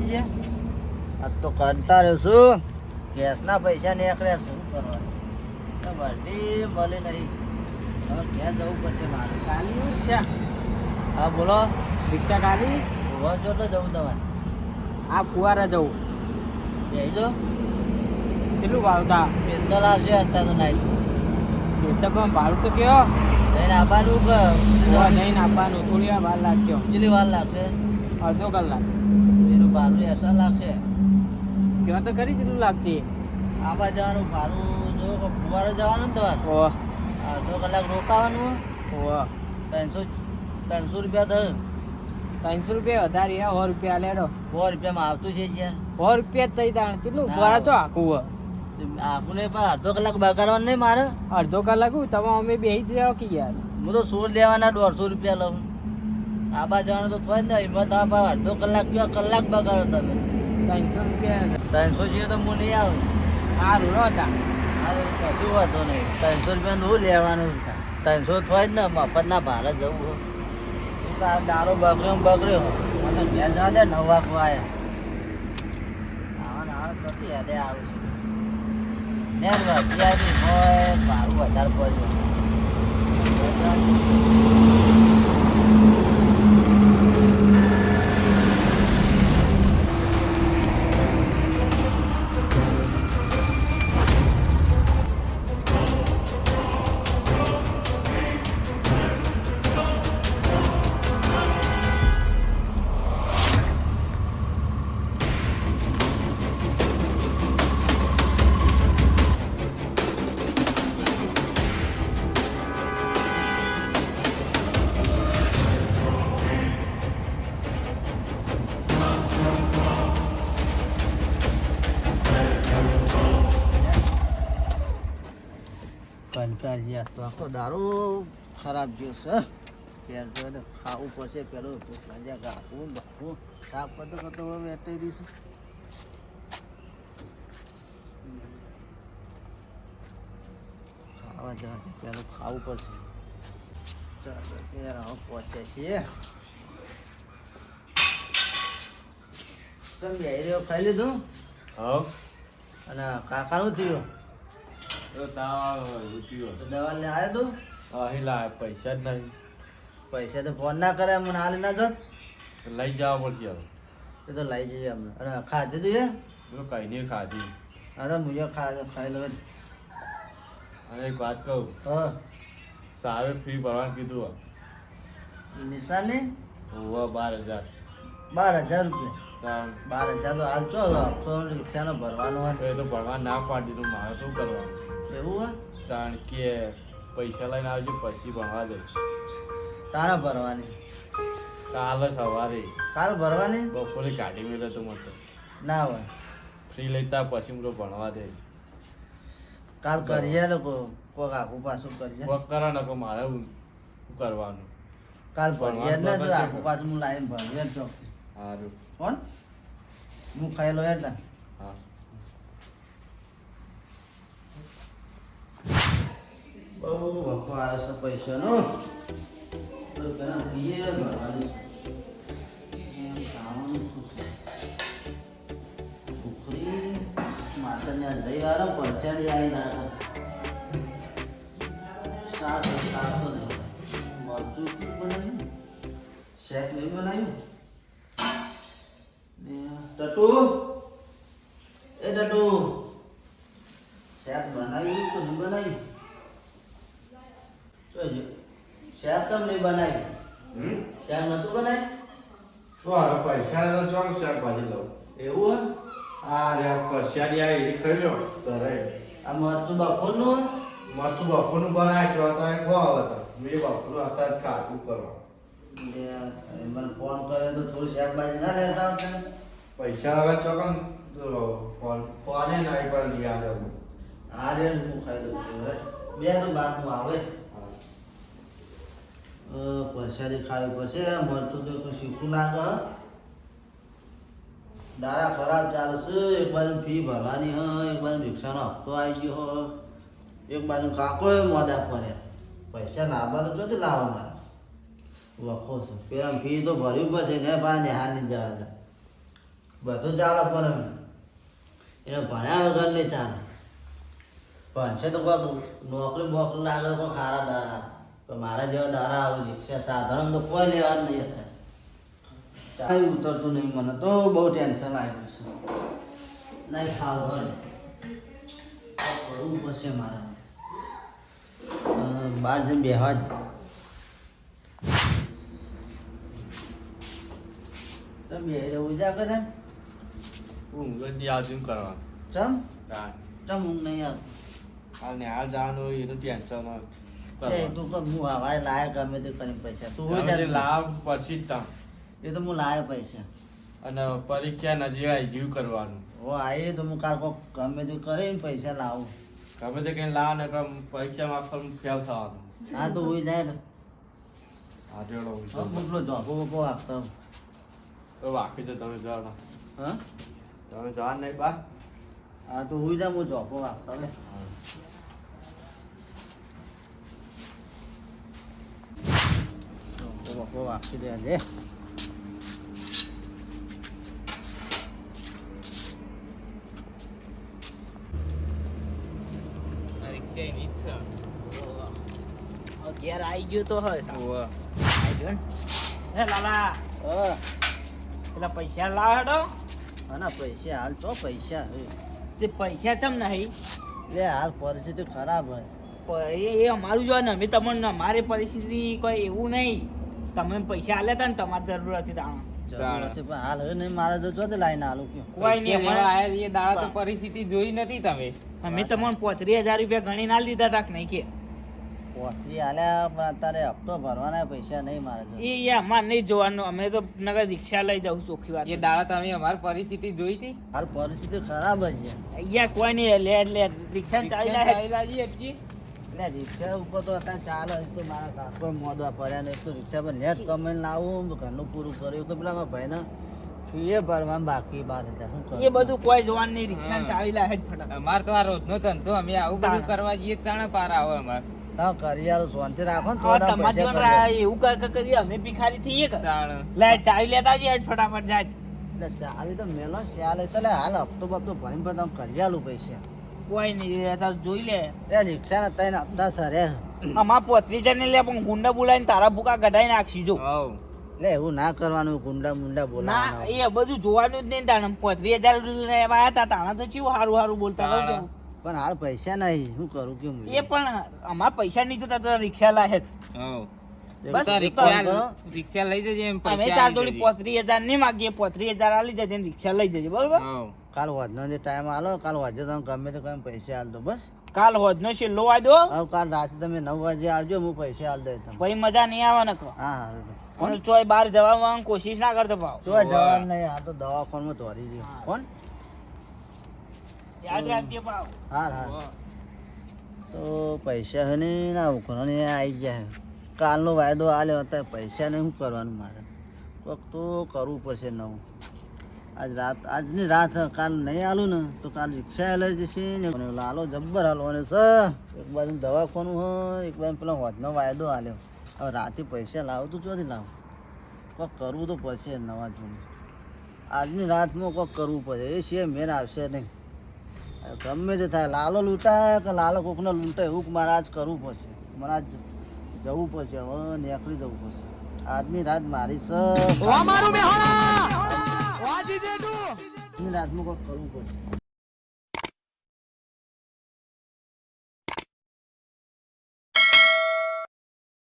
ગયા આ તો કરતા રહેશું ગેસના પૈસા નીકળ્યા શું કરવાનું? તો વળતી મળે નહીં. હવે ક્યાં જવું પડશે મારે? કાલી રિક્ષા હા બોલો. રિક્ષા કાલી હોવા ચોટલો જવું તમારે. આ ફુવારા જવું. જઈ જો કેટલું ભાવતા? સ્પેશલ આવશે અત્યારે તો નાઈટ રિક્ષા પણ ભાડું તો કયો? જઈને આપવાનું જઈને આપવાનું. થોડી વાર લાગશે. કેટલી વાર લાગશે? અડધો કલાક. એનું ભાડું એસા લાગશે. કયો તો કરી કેટલું લાગશે? આવા જવાનું ભાડું જો ફુવારે જવાનું તમારે. ઓ અડધો કલાક રોકાવાનું ઓહ. ત્રણસો ત્રણસો રૂપિયા થયું. ત્રણસો રૂપિયા વધારે હે સો રૂપિયા લેડો સો રૂપિયામાં આવતું છે યાર. સો રૂપિયા જ થઈ તાણ કેટલું. ફુવારા તો આખું આખું નહીં પણ અડધો કલાક બગાડવાનું નહીં મારે. અડધો કલાક હું તમે અમે બેસી જ રહ્યો કે યાર. હું તો સોળ દેવાના દોઢસો રૂપિયા લઉં. આબા જવાનું તો થોડી ને હિંમત આપા અડધો કલાક કયો કલાક બગાડો તમે. ત્રણસો રૂપિયા ત્રણસો છે તો હું નહીં આવું. સારું રહો તા આ કશું વાંધો નહીં. ત્રણસો રૂપિયા શું લેવાનું ત્રણસો થોય જ ને મફતના ભાડે જવું આ દારૂ બગડ્યો બગડ્યો મને ઘેર જવા દે નવા ખવાય. આવા ને તો યાદે આવશે ને અત્યારની હોય મારું વધારે પડ્યું કંટાળ્યા તો આખો દારૂ ખરાબ ગયો છે. ત્યારે તો એને ખાવું પડશે પેલું ગાંજા ગાવું બાપું સાફ કરતો કરતો હવે વેચાઈ દઈશું ખાવા જવા પેલું ખાવું પડશે. ચાલો ત્યારે હવે પહોંચે છીએ. તમે બે ખાઈ લીધું? હવ અને કાકાનું થયું? દવા લઈને આવ્યો તું? અહીં લા પૈસા જ નહીં. પૈસા તો ફોન ના કરે મને હાલ ના જોત. લઈ જવા પડશે હવે. એ તો લઈ જઈએ અમને અરે ખાધું તું એ કઈ નહીં ખાધી. હા તો મુજે ખા ખાઈ લો. અને એક વાત કહું. હા. સારું ફી ભરવાનું કીધું નિશાની? હોવા બાર હજાર. બાર હજાર રૂપિયા. બાર હજાર તો હાલ ચો હપ્તો રિક્ષાનો ભરવાનો એ તો ભરવા ના પાડી દીધું મારે શું કરવાનું? હોય એવું હોય તાણ કે પૈસા લઈને આવજો પછી ભણવા દે. તારા ભરવાની? કાલે સવારે. કાલ ભરવાની? બપોરે કાઢી મેળ્યો તો મને તો. ના હોય. ફ્રી લેતા પછી હું ભણવા દે. કાલ કરીએ લોકો કોક આખું પાછું કરીએ. કોક કરા નકો મારે શું કરવાનું. કાલ ભણીએ ને તો આખું પાછું હું લાવીને ભણીએ તો. સારું કોણ હું ખાઈ લો એટલે હા બહુ વખો આવ્યો છે પૈસાનો. તો પેલા બીજે ભરવાની લઈ વાળો પરસેલી આવી રહ્યા સાસ સાસ તો નહીં મરચું બનાવ્યું? શેક નહીં બનાવ્યું? ટટુ એ ટટુ શેક બનાવ્યું તો નહીં બનાવ્યું જોજો શાક કેમ નહીં બનાવી? શાક નતું બનાવી? શું હાલો પૈસા તો ચોક શાકભાજી લઉં એવું આ રે પરસ્યાડી આવી એ ખાઈ લો તરે આ મરચું બફોરનું મરચું બપોરનું બનાય તો અત્યારે ખો આવે તો. મેં બપોરનું હતા કાઢું કરવા. મને ફોન કર્યો તો થોડું શાકભાજી ના લેતા આવતા. પૈસા હવે ચોકન તો ફોન ફોને ના પર લઈ આવ્યો આ રે હું ખાઈ દઉં બે તો બારનું આવે. પરસાદી ખાવી પડશે મરચું તો તો શીખવું લાગે. દાડા ખરાબ ચાલશે, એક બાજુ ફી ભરવાની હ, એક બાજુ રિક્ષાનો હપ્તો આવી ગયો હો. એક બાજુ કાકો મોડા પડે પૈસા લાવવા તો ચોથી લાવવાના વખો છે. પેલા ફી તો ભરવી પડશે ને, બા નહીં જવા બધું ચાલે પણ એને ભણ્યા વગર નહીં ચાલે. ભણશે તો કોઈ નોકરી બોકરી લાગે તો ખારા દારા. પણ મારા જેવા દારા આવું રિક્ષા સાધારણ તો કોઈ લેવા જ નહીં હતા કાંઈ ઉતરતું નહીં મને તો. બહુ ટેન્શન આવ્યું છે. નહીં ખાવ કરવું પડશે મારે. બહાર જઈને બેહવા જ તો બે જવું જા કરે ઊંઘ જ કરવાનું? ચમ. ચમ ઊંઘ નહીં આવતી? હાલ ને હાલ જવાનું એનું ટેન્શન એ તું કર હું હવારે ગમે તે કરીને પૈસા. તું હોય. લાવ પછી જ તાં. એ તો હું લાયો પૈસા. અને પરીક્ષા નજીક આવી ગયું કરવાનું. હો આવીએ તો હું કાલ કોક ગમે તે કરીને પૈસા લાવું. ગમે તે કઈ લાવ ને પરીક્ષામાં આખો ફેલ થવાનું. હા તો હોય જાય ને. હા જોડો મોકલો જોબો બોબો આપતો તો બાકી તો તમે જાઓ હા? તમે જવા નહીં બા? હા તો હોય જાય હું જોબો આપતો લે. છે ઘેર આવી ગયો તો હોય હે લાલા પેલા પૈસા લાવ આના પૈસા હાલ ચો પૈસા તે પૈસા ચમ નહીં એટલે હાલ પરિસ્થિતિ ખરાબ હે એ એ અમારું જો ને અમે તમને અમારી પરિસ્થિતિ કોઈ એવું નહીં તમે પૈસા આલ્યા હતા ને તમારે જરૂર હતી તાણ જરૂર નથી પણ હાલ હવે નહીં મારે તો જો લાઈને હાલું કોઈ નહીં અમારે- એ દાડા તો પરિસ્થિતિ જોઈ નથી તમે. અમે તમને પોત્રીસ હજાર રૂપિયા ગણી ના લીધા તાક નહીં કે? પોસ્ટરી હાલ્યા પણ અત્યારે હપ્તો ભરવાના પૈસા નહીં મારે એ અમારે નહીં જોવાનું અમે તો નગર રિક્ષા લઈ જાઉં ચોખ્ખી વાત એ દાડા તમે અમારી પરિસ્થિતિ જોઈ હતી? હાલ પરિસ્થિતિ ખરાબ જ છે. અહીંયા કોઈ નહીં લે લે રિક્ષા ચાલી. એટલે રિક્ષા ઉપર તો અત્યારે ચાલે તો મારા કાકો મોદવા પડ્યા ને તો રિક્ષા પર નેટ કમાઈને લાવું ઘરનું પૂરું કર્યું. તો પેલા મારા ભાઈને ફીએ ભરવા બાકી બાર હજાર. એ બધું કોઈ જોવાનું નહીં. રિક્ષા ચાલી લાય હેડ અમાર તો આ રોજનો ધંધો. અમે આવું બધું કરવા જઈએ ચાણે પાર આવે અમાર. તાવ કરી શાંતિ રાખો ને થોડા પૈસા એવું કર કર કરીએ અમે ભિખારી થઈએ કે લાઈટ ચાવી લેતા આવજે હેડ ફટાફટ જાય એટલે ચાવી તો મેલો શ્યાલ એટલે હાલ હપ્તો બપ્તો ભરીને પછી તમે કરી આલું પૈસા. કોઈ નહીં તાર જોઈ લે. એ રિક્ષાના આપતા સર સરે અમાર પોતરી જઈને લે પણ ગુંડા બોલાવીને તારા ભૂકા ગઢાઈ નાખશી જો. લે એવું ના કરવાનું ગુંડા મુંડા ના એ બધું જોવાનું જ નહીં તાણે. પોતરી હજાર લેવા આવ્યા હતા તાણા તો ચીવું સારું સારું બોલતા હતા પણ હાલ પૈસા નહીં. શું કરું કે એ પણ અમાર પૈસા નહીં જોતા તો રિક્ષા લાહે એક બસ રિક્ષા લઈ જજે એમ અમે તાર જોડી જજે. હજાર નહીં માગીએ પોત્રી હજાર આલી જજે રિક્ષા લઈ જજે બરોબર? કાલ વધનો જે ટાઈમ આલો કાલ તમે ગમે તો કઈ પૈસા હાલ દો બસ. કાલ હોજનો છેલ્લો હવે કાલ રાતે તમે નવ વાગે આવજો હું પૈસા દઈ તમને. પછી મજા નહીં આવે ને કહો. હા ચોય બહાર જવામાં કોશિશ ના કરતો ભાવ. જો જવાનું નહીં આ તો દવાખાનમાં ધોરી દે કોણ? યાદ રાખજે ભાવ. હા હા. તો પૈસા હે ને ના ઉઘરાને આવી ગયા. કાલનો વાયદો આલ્યો હતા પૈસા નહીં શું કરવાનું મારે? કોક તો કરવું પડશે નવું. આજ રાત, આજની રાત કાલ નહીં આલું ને, તો કાલ રિક્ષા લઈ જશે ને લાલો જબ્બર હાલો અને સ, એક બાજુ દવાખાનું હોય એક બાજુ પેલા હોજનો વાયદો આલ્યો. હવે રાતે પૈસા લાવું તો ચોથી લાવું? કોક કરવું તો પડશે નવા જૂની. આજની રાતમાં કોક કરવું પડશે એ છે મેન આવશે નહીં. ગમે તે થાય, લાલો લૂંટાય કે લાલો કોકને લૂંટાય એવું મારે આજ કરવું પડશે. મારા આજ જવું પડશે હવે નીકળી જવું પડશે. આજની રાત મારી છે. આજની રાતમાં કોઈક કરવું પડશે.